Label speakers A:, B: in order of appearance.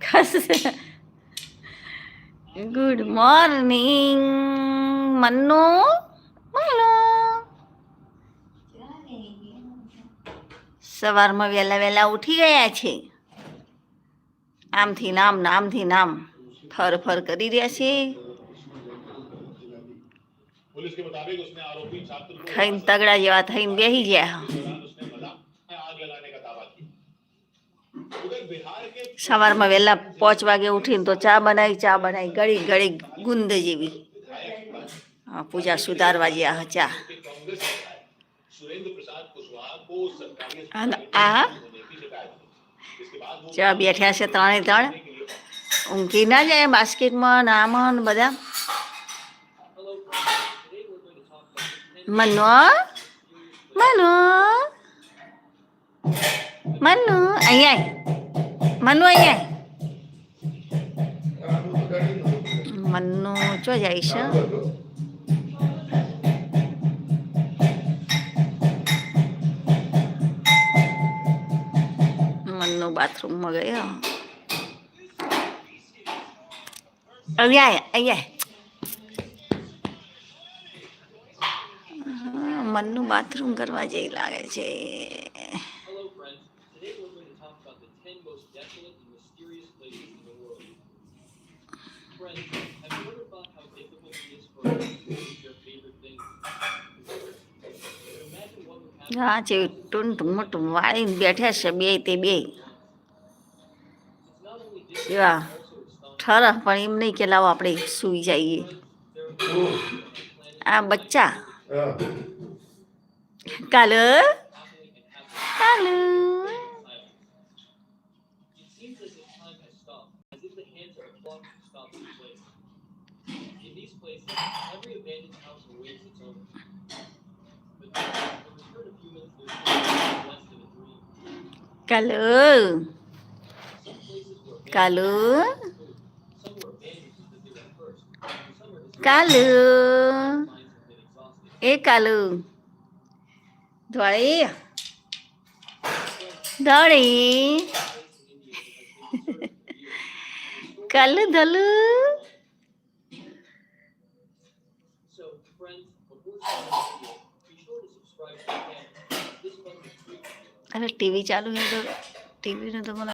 A: ખસ good morning Mannu Mannu સવારમાં વહેલા વહેલા ઉઠી ગયા છે. આમથી નામ નામથી નામ ફર ફર કરી રહ્યા છે. ખાઈને તગડા જેવા થઈને બેસી ગયા. સવારમાં વહેલા પાંચ વાગે ઉઠીને તો ચા બનાવી ચા બનાવી ગળી ગળી ગુંદ જેવી. પૂજા સુધારવા જ્યાં ચા. આ ચા બેઠ્યા છે ત્રણે ત્રણ. ઊંઘી ના જાય બાસ્કેટમાં, નામાં બધા. મનો મનો મનો, અહીંયા મનુ અહીંયા. મનુ ચો જાય છે. મનુ બાથરૂમમાં ગયો. અહીંયા અહીંયા મનનું બાથરૂમ કરવા જેવી લાગે છે.
B: most desolate and mysterious places in the world. Friends, have you ever thought how difficult it is for us to choose your favorite thing? Imagine what would happen
A: હા છે ટૂંટું મોટું વાળીને બેઠા છે બે તે બે
B: if not only did
A: એવા
B: also respond
A: ઠરહ પણ એમ નહીં કે લાવો આપણે સૂઈ જઈએ આ બચ્ચા કાલે કાલે
B: these places, every abandoned house awaits its owner. But the return of humans to less than a dream. Kalu. Kalu. Kalu. Hey, Kalu. Dwari. Dwari. Kalu, Dalu.
A: અરે ટીવી ચાલુ છે તો ટીવીનું તો મને